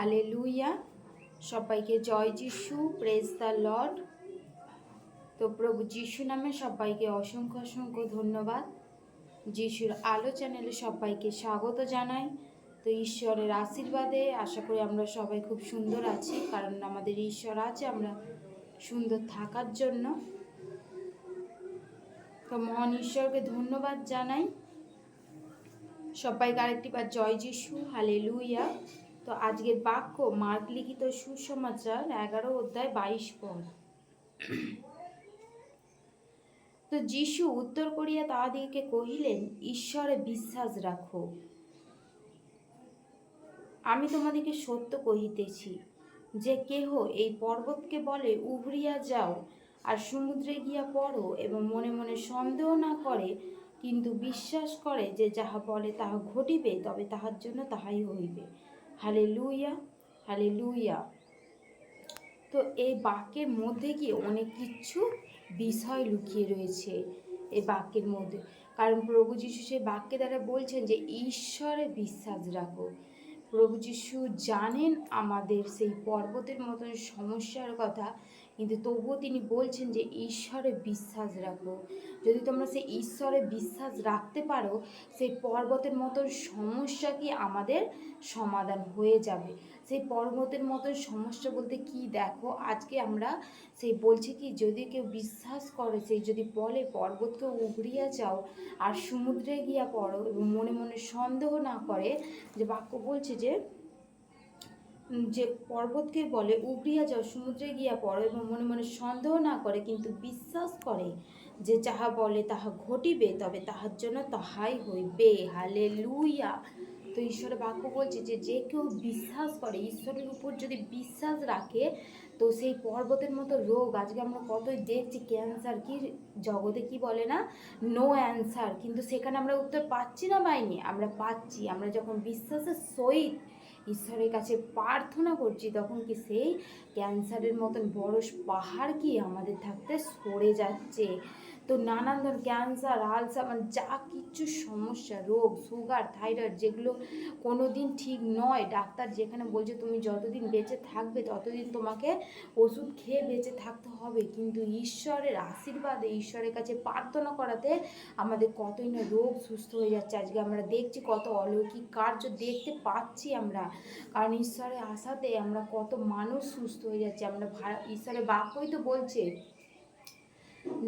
হালে লুইয়া সবাইকে জয় যিশু প্রেস দ্য লর্ড তো প্রভু যিশু নামে সবাইকে অসংখ্য অসংখ্য ধন্যবাদ। যিশুর আলো চ্যানেলে সবাইকে স্বাগত জানাই। তো ঈশ্বরের আশীর্বাদে আশা করি আমরা সবাই খুব সুন্দর আছি, কারণ আমাদের ঈশ্বর আছে, আমরা সুন্দর থাকার জন্য। তো মহান ঈশ্বরকে ধন্যবাদ জানাই। সবাইকে আরেকটিবার জয় যিশু হালে লুইয়া তো আজকের বাক্য মার্ক লিখিত সুসমাচার, এগারো অধ্যায় বাইশ পদ। তো যিশু উত্তর করিয়া তাহাদিগকে কহিলেন, ঈশ্বরে বিশ্বাস রাখো। আমি তোমাদিকে সত্য কহিতেছি, যে কেহ এই পর্বতকে বলে, উভরিয়া যাও আর সমুদ্রে গিয়া পড়ো এবং মনে মনে সন্দেহ না করে, কিন্তু বিশ্বাস করে যে যাহা বলে তাহা ঘটিবে, তবে তাহার জন্য তাহাই হইবে। হালে লুইয়া হালে লুইয়া তো এই বাক্যের মধ্যে কি অনেক কিছু বিষয় লুকিয়ে রয়েছে এই বাক্যের মধ্যে? কারণ প্রভু যিশু সেই বাক্যে দ্বারা বলছেন যে, ঈশ্বরে বিশ্বাস রাখো। প্রভু যিশু জানেন আমাদের সেই পর্বতের মতন সমস্যার কথা, কিন্তু তবুও তিনি বলছেন যে ঈশ্বরে বিশ্বাস রাখো যদি তোমরা সেই ঈশ্বরে বিশ্বাস রাখতে পারো, সেই পর্বতের মতন সমস্যা কি আমাদের সমাধান হয়ে যাবে? সেই পর্বতের মতন সমস্যা বলতে কি দেখো? আজকে আমরা সেই বলছে কি, যদি কেউ বিশ্বাস করে সেই যদি বলে, পর্বতকে উগড়িয়া যাও আর সমুদ্রে গিয়া পড়ো এবং মনে মনে সন্দেহ না করে, যে বাক্য বলছে যে যে পর্বতকে বলে উগড়িয়া যাও, সমুদ্রে গিয়া পড়ো এবং মনে মনে সন্দেহ না করে, কিন্তু বিশ্বাস করে যে যাহা বলে তাহা ঘটিবে, তবে তাহার জন্য তাহাই হইবে। হালে লুইয়া ঈশ্বরের বাক্য বলছে যে যে কেউ বিশ্বাস করে, ঈশ্বরের উপর যদি বিশ্বাস রাখে, তো সেই পর্বতের মতো রোগ, আজকে আমরা কতই দেখছি ক্যান্সার কি জগতে কি বলে না? নো অ্যান্সার কিন্তু সেখানে আমরা উত্তর পাচ্ছি না পাইনি আমরা পাচ্ছি। আমরা যখন বিশ্বাসের সহিত ঈশ্বরের কাছে প্রার্থনা করছি, তখন কি সেই ক্যান্সারের মতন বড় পাহাড় কি আমাদের থাকতে সরে যাচ্ছে? তো নানান ধরনের ক্যান্সার আলসার মানে যা কিছু সমস্যা, রোগ, সুগার, থাইরয়েড, যেগুলো কোনো দিন ঠিক নয়। ডাক্তার যেখানে বলছে তুমি যতদিন বেঁচে থাকবে, ততদিন তোমাকে ওষুধ খেয়ে বেঁচে থাকতে হবে। কিন্তু ঈশ্বরের আশীর্বাদে, ঈশ্বরের কাছে প্রার্থনা করাতে আমাদের কতই না রোগ সুস্থ হয়ে যাচ্ছে। আজকে আমরা দেখছি কত অলৌকিক কার্য দেখতে পাচ্ছি আমরা। কারণ ঈশ্বরের আশাতে আমরা কত মানুষ সুস্থ হয়ে যাচ্ছে। আমরা ঈশ্বরের বাক্যই তো বলছে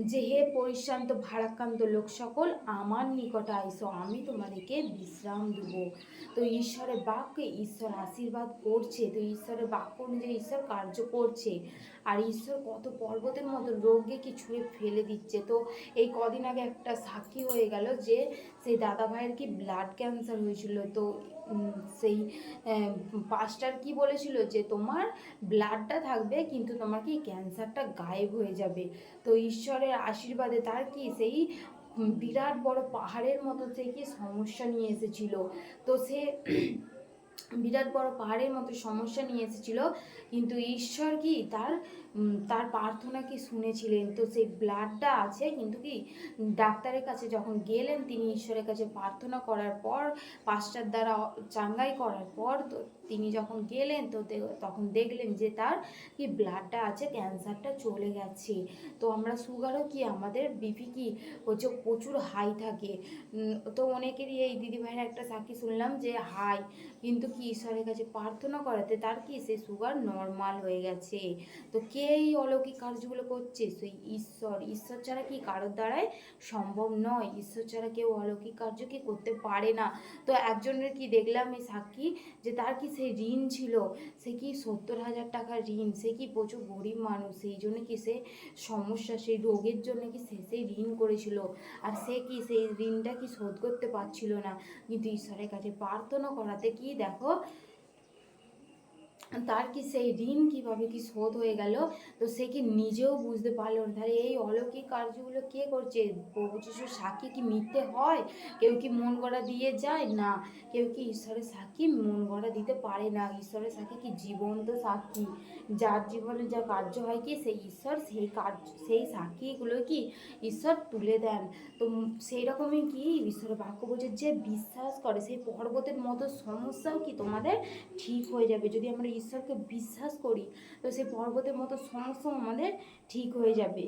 যে হে পরিশ্রান্ত, ভারাক্রান্ত লোক সকল আমার নিকট আইসো, আমি তোমাদেরকে বিশ্রাম দেব। তো ঈশ্বরের বাক্যে ঈশ্বর আশীর্বাদ করছে, তো ঈশ্বরের বাক্য অনুযায়ী ঈশ্বর কার্য করছে। আর ঈশ্বর কত পর্বতের মতো রোগকে ছুঁড়ে ফেলে দিচ্ছে। তো এই কদিন আগে একটা সাক্ষী হয়ে গেল যে, সেই দাদা ভাইয়ের কি ব্লাড ক্যান্সার হয়েছিল। তো সেই পাস্টার কি বলেছিল যে তোমার ব্লাডটা থাকবে কিন্তু তোমার কি ক্যান্সারটা গায়েব হয়ে যাবে। তো ঈশ্বরের আশীর্বাদে তার কি সেই বিরাট বড় পাহাড়ের মতো সে কি সমস্যা নিয়ে এসেছিল। তো সে বিরাট বড় পাহাড়ের মতো সমস্যা নিয়ে এসেছিল। কিন্তু ঈশ্বর কি তার তার প্রার্থনা কি শুনেছিলেন? তো সেই ব্লাডটা আছে, কিন্তু কি ডাক্তারের কাছে যখন গেলেন, তিনি ঈশ্বরের কাছে প্রার্থনা করার পর পাস্টার দ্বারা চাঙ্গাই করার পর, তো তিনি যখন গেলেন, তো তখন দেখলেন যে তার কি ব্লাডটা আছে, ক্যান্সারটা চলে গেছে। তো আমরা সুগারও কি আমাদের বিপি কি হচ্ছে প্রচুর হাই থাকে। তো অনেকেরই এই দিদিভাইয়ের একটা সাক্ষী শুনলাম যে হাই কিন্তু কি ঈশ্বরের কাছে প্রার্থনা করাতে? তার কি সে সুগার নর্মাল হয়ে গেছে? তো কে এই অলৌকিক কার্যগুলো করছে? সেই ঈশ্বর। ঈশ্বর ছাড়া কি কারোর দ্বারাই সম্ভব নয়? ঈশ্বর ছাড়া কেউ অলৌকিক কার্য কি করতে পারে না? তো একজনের কি দেখলাম এই সাক্ষী যে তার কি সেই ঋণ ছিল? সে কি সত্তর হাজার টাকার ঋণ? সে কি প্রচুর গরিব মানুষ? সেই জন্য কি সে সমস্যা? সেই রোগের জন্য কি সে সেই ঋণ করেছিল? আর সে কি সেই ঋণটা কি শোধ করতে পারছিল না? কিন্তু ঈশ্বরের কাছে প্রার্থনা করাতে কি দেখো അപ്പോൾ তার কি সেই ঋণ কীভাবে কি শোধ হয়ে গেল? তো সে কি নিজেও বুঝতে পারল না। তাহলে এই অলৌকিক কার্যগুলো কে করছে? প্রভু যিশুর সাক্ষী কি মিথ্যে হয়? কেউ কি মন গড়া দিয়ে যায়? না। কেউ কি ঈশ্বরের সাক্ষী মন গড়া দিতে পারে না। ঈশ্বরের সাক্ষী কি জীবন্ত সাক্ষী? যার জীবনে যা কার্য হয় কি, সেই ঈশ্বর সেই কার্য, সেই সাক্ষীগুলো কি ঈশ্বর তুলে দেন। তো সেই রকমই কি ঈশ্বরের বাক্য বলছে যে বিশ্বাস করে সেই পর্বতের মতো সমস্যাও কি তোমাদের ঠিক হয়ে যাবে? যদি আমরা ঈশ্বরকে বিশ্বাস করি, তো সেই পর্বতের মতো সমস্যাও আমাদের ঠিক হয়ে যাবে।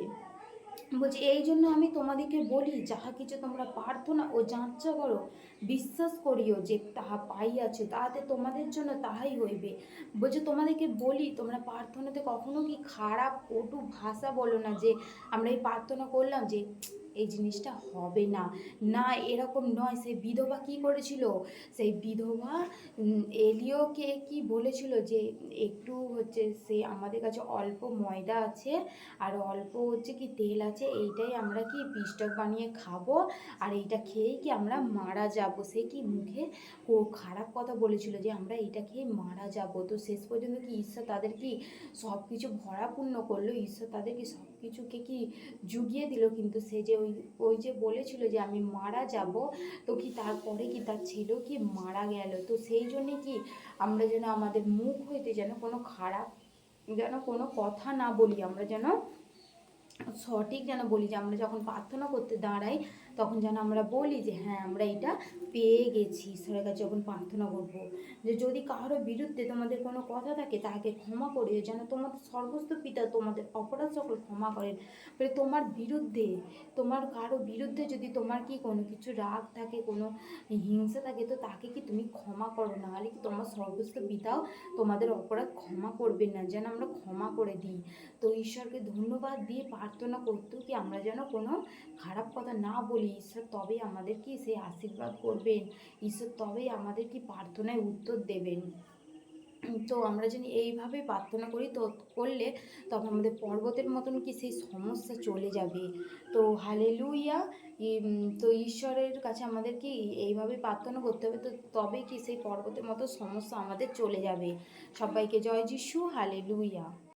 বলছি, এই জন্য আমি তোমাদেরকে বলি, যাহা কিছু তোমরা প্রার্থনা ও যাঞ্চা করো, বিশ্বাস করিও যে তাহা পাইয়াছ, তাহাতে তোমাদের জন্য তাহাই হইবে। বলছে, তোমাদেরকে বলি, তোমরা প্রার্থনাতে কখনো কি খারাপ কটু ভাষা বলো না যে, আমরা এই প্রার্থনা করলাম যে এই জিনিসটা হবে না। না, এরকম নয়। সেই বিধবা কি করেছিল? সেই বিধবা এলিওকে কি বলেছিল যে, একটু হচ্ছে সে আমাদের কাছে অল্প ময়দা আছে আর অল্প হচ্ছে কি তেল আছে, এইটাই আমরা কি পিস্টক বানিয়ে খাব? আর এইটা খেয়েই কি আমরা মারা যাব? সে কি মুখে খারাপ কথা বলেছিল যে, আমরা এইটা খেয়ে মারা যাব? তো শেষ পর্যন্ত কি ঈশ্বর তাদের কি সব কিছু ভরাপূর্ণ করল? ঈশ্বর তাদেরকে সব কিছুকে কি জুগিয়ে দিল কিন্তু সে যে ওই ওই যে বলেছিল যে আমি মারা যাব, তো কি তারপরে কি তার ছিল কি মারা গেল? তো সেই জন্যে কি আমরা যেন আমাদের মুখ হইতে যেন কোনো খারাপ, যেন কোনো কথা না বলি, আমরা যেন সঠিক যেন বলি, যে আমরা যখন প্রার্থনা করতে দাঁড়াই তখন যেন আমরা বলি যে হ্যাঁ আমরা এটা পেয়ে গেছি। ঈশ্বরের কাছে যখন প্রার্থনা করব, যে যদি কারোর বিরুদ্ধে তোমাদের কোনো কথা থাকে, তাকে ক্ষমা করে যেন তোমাদের সর্বস্ত পিতা তোমাদের অপরাধ সকল ক্ষমা করেন। বলে তোমার বিরুদ্ধে, তোমার কারও বিরুদ্ধে যদি তোমার কি কোনো কিছু রাগ থাকে, কোনো হিংসা থাকে, তো তাকে কি তুমি ক্ষমা করো? না হলে কি তোমার সর্বস্ত পিতাও তোমাদের অপরাধ ক্ষমা করবেন না? যেন আমরা ক্ষমা করে দিই। তো ঈশ্বরকে ধন্যবাদ দিয়ে প্রার্থনা করতেও কি আমরা যেন কোনো খারাপ কথা না বলি। ঈশ্বর তবেই আমাদেরকে সেই আশীর্বাদ করবেন। ঈশ্বর তবেই আমাদেরকে প্রার্থনায় উত্তর দেবেন। তো আমরা যদি এইভাবে প্রার্থনা করি তো করলে তখন আমাদের পর্বতের মতন কি সেই সমস্যা চলে যাবে। তো হালেলুইয়া তো ঈশ্বরের কাছে আমাদের কি এইভাবে প্রার্থনা করতে হবে তো তবে কি সেই পর্বতের মতো সমস্যা আমাদের চলে যাবে। সবাইকে জয় যিশু হালেলুইয়া